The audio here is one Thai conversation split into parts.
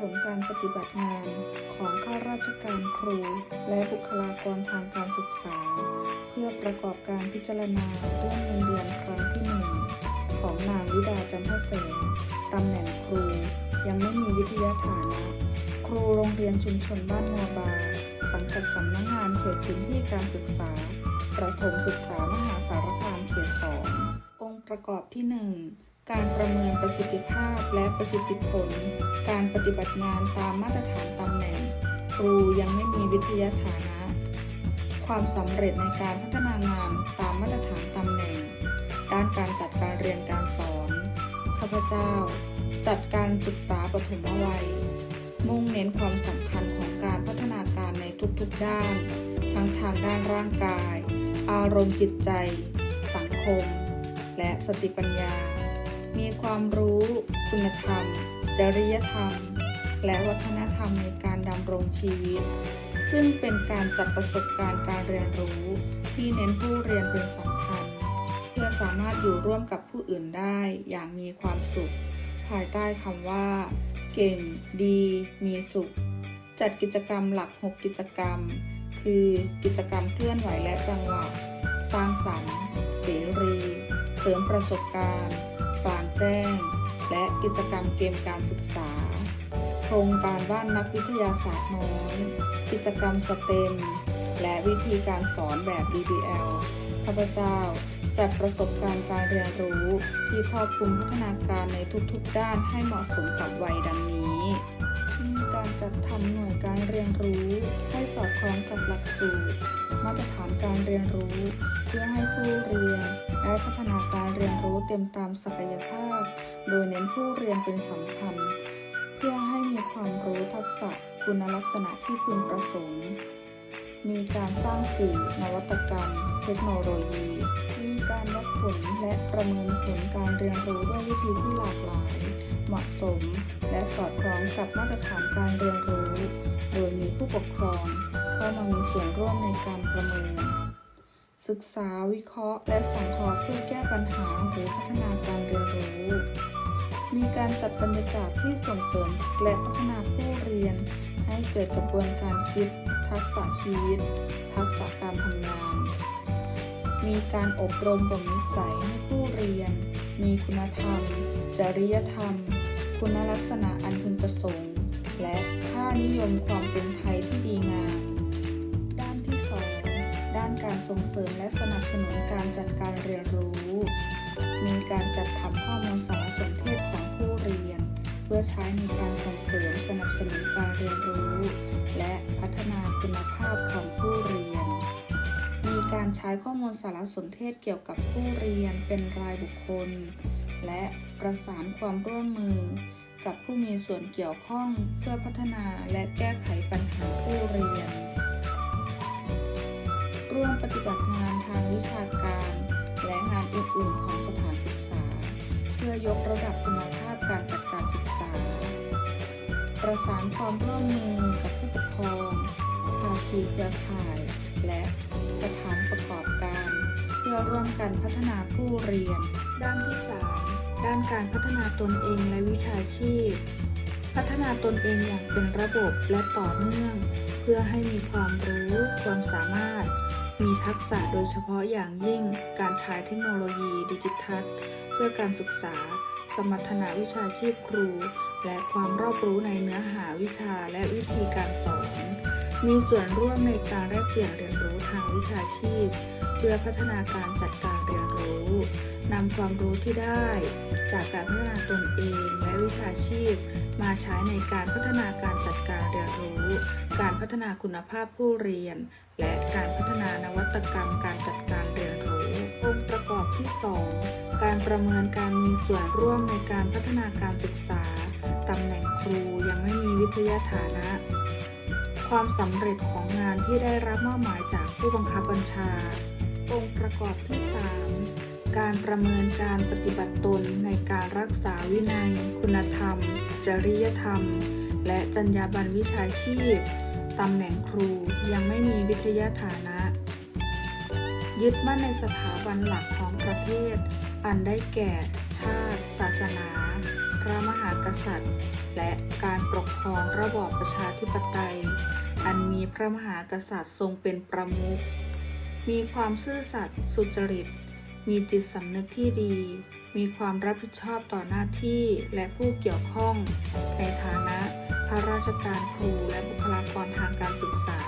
ผลการปฏิบัติงานของข้าราชการครู และบุคลากรทางการศึกษา เพื่อประกอบการพิจารณาเรื่องเงินเดือนครั้งที่หนึ่งของนางวิดาจันทเสนตำแหน่งครู ยังไม่มีวิทยาฐานะ ครูโรงเรียนชุมชนบ้านมัวบา สังกัดสำนักงานเขตพื้นที่การศึกษา ประถมศึกษามหาสารคามเขตสององค์ประกอบที่1 การประเมินประสิทธิภาพและประสิทธิผล การปฏิบัติงานตามมาตรฐานตำแหน่ง ครูยังไม่มีวิทยาฐานะ ความสำเร็จในการพัฒนางานตามมาตรฐานตำแหน่ง ด้านการจัดการเรียนการสอน ข้าพเจ้า จัดการศึกษาปฐมวัย มุ่งเน้นความสำคัญของการพัฒนาการในทุกๆด้าน ทั้งทางด้านร่างกาย อารมณ์จิตใจ สังคม และสติปัญญา มีความรู้ คุณธรรม จริยธรรม และวัฒนธรรมในการดำรงชีวิต ซึ่งเป็นการจัดประสบการณ์การเรียนรู้ ที่เน้นผู้เรียนเป็นสำคัญ เพื่อสามารถอยู่ร่วมกับผู้อื่นได้อย่างมีความสุข ภายใต้คำว่า เก่ง ดี มีสุข จัดกิจกรรมหลัก 6 กิจกรรม คือกิจกรรมเคลื่อนไหวและจังหวะ สร้างสรรค์ เสรี เสริมประสบการณ์ กลางแจ้ง และกิจกรรมเกมการศึกษา โครงการบ้านนักวิทยาศาสตร์น้อย กิจกรรมสเต็ม และวิธีการสอนแบบ DBL ข้าพเจ้าจัดประสบการณ์การเรียนรู้ที่ครอบคลุมพัฒนาการในทุกๆด้านให้เหมาะสมกับวัยดังนี้มีการ จัดทำหน่วยการเรียนรู้ ให้สอดคล้องกับหลักสูตร มาตรฐานการเรียนรู้ เพื่อให้ผู้เรียนได้พัฒนาการเรียนรู้เต็มตามศักยภาพ โดยเน้นผู้เรียนเป็นสำคัญ เพื่อให้มีความรู้ทักษะคุณลักษณะที่พึงประสงค์ มีการสร้างสื่อนวัตกรรม เทคโนโลยี มีการวัดผลและประเมินผลการเรียนรู้ด้วยวิธีที่หลากหลาย เหมาะสม และสอดคล้องกับมาตรฐานการเรียนรู้ โดยมีผู้ปกครองเข้ามามีส่วนร่วมในการประเมิน ศึกษาวิเคราะห์ และสังเคราะห์เพื่อแก้ปัญหาหรือพัฒนาการเรียนรู้ มีการจัดบรรยากาศที่ส่งเสริมและพัฒนาผู้เรียน ให้เกิดกระบวนการคิด ทักษะชีวิต ทักษะการทำงาน มีการอบรมบ่มนิสัยให้ผู้เรียน มีคุณธรรม จริยธรรม คุณลักษณะอันพึงประสงค์ และค่านิยมความเป็นไทยที่ดีงาม ด้านที่ 2 ด้านการส่งเสริมและสนับสนุนการจัดการเรียนรู้ มีการจัดทำข้อมูลสารสนเทศของผู้เรียน เพื่อใช้ในการส่งเสริมสนับสนุนการเรียนรู้ และพัฒนาคุณภาพของผู้เรียน มีการใช้ข้อมูลสารสนเทศเกี่ยวกับผู้เรียนเป็นรายบุคคล และประสานความร่วมมือ กับผู้มีส่วนเกี่ยวข้องเพื่อพัฒนาและแก้ไขปัญหาผู้เรียน ร่วมปฏิบัติงานทางวิชาการ และงานอื่นๆของสถานศึกษา เพื่อยกระดับคุณภาพการจัดการศึกษา ประสานความร่วมมือกับผู้ปกครองภาคีเครือข่าย และสถานประกอบการ เพื่อร่วมกันพัฒนาผู้เรียน ด้านที่3 ด้านการพัฒนาตนเองและวิชาชีพ พัฒนาตนเองอย่างเป็นระบบและต่อเนื่อง เพื่อให้มีความรู้ ความสามารถ มีทักษะโดยเฉพาะอย่างยิ่ง การใช้เทคโนโลยีดิจิทัล เพื่อการศึกษา สมรรถนะวิชาชีพครู และความรอบรู้ในเนื้อหาวิชาและวิธีการสอน มีส่วนร่วมในการแลกเปลี่ยนเรียนรู้ทางวิชาชีพ เพื่อพัฒนาการจัดการเรียนำความรู้ที่ได้ จากการพัฒนาตนเองและวิชาชีพ มาใช้ในการพัฒนาการจัดการเรียนรู้ การพัฒนาคุณภาพผู้เรียน และการพัฒนานวัตกรรมการจัดการเรียนรู้ องค์ประกอบที่ 2 การประเมินการมีส่วนร่วมในการพัฒนาการศึกษาตำแหน่งครูยังไม่มีวิทยาฐานะความสำเร็จของงานที่ได้รับมอบหมายจากผู้บังคับบัญชา องค์ประกอบที่ 3 การประเมินการปฏิบัติตนในการรักษาวินัย คุณธรรม จริยธรรม และจรรยาบรรณวิชาชีพ ตำแหน่งครูยังไม่มีวิทยาฐานะ ยึดมั่นในสถาบันหลักของประเทศ อันได้แก่ ชาติ ศาสนา พระมหากษัตริย์ และการปกครองระบอบประชาธิปไตย อันมีพระมหากษัตริย์ทรงเป็นประมุขมีความซื่อสัตย์สุจริต มีจิตสำนึกที่ดี มีความรับผิดชอบต่อหน้าที่และผู้เกี่ยวข้อง ในฐานะข้าราชการครูและบุคลากรทางการศึกษา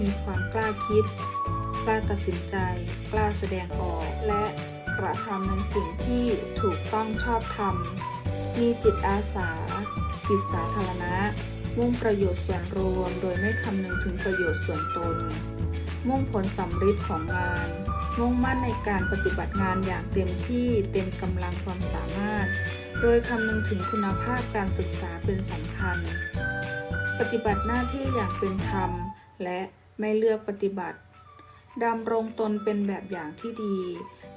มีความกล้าคิด กล้าตัดสินใจ กล้าแสดงออกและกระทำในสิ่งที่ถูกต้องชอบธรรม มีจิตอาสา จิตสาธารณะ มุ่งประโยชน์ส่วนรวม โดยไม่คำนึงถึงประโยชน์ส่วนตน มุ่งผลสำฤทธิ์ของงาน มุ่งมั่นในการปฏิบัติงานอย่างเต็มที่เต็มกำลังความสามารถ โดยคำนึงถึงคุณภาพการศึกษาเป็นสำคัญ ปฏิบัติหน้าที่อย่างเป็นธรรม และไม่เลือกปฏิบัติดำรงตนเป็นแบบอย่างที่ดี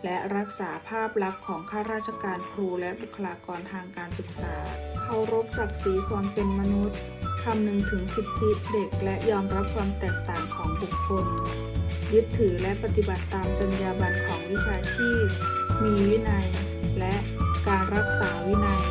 และรักษาภาพลักษณ์ของข้าราชการครูและบุคลากรทางการศึกษา เคารพศักดิ์ศรีความเป็นมนุษย์คำนึงถึงสิทธิเด็กและยอมรับความแตกต่างของบุคคล ยึดถือและปฏิบัติตามจรรยาบรรณของวิชาชีพ มีวินัย และการรักษาวินัย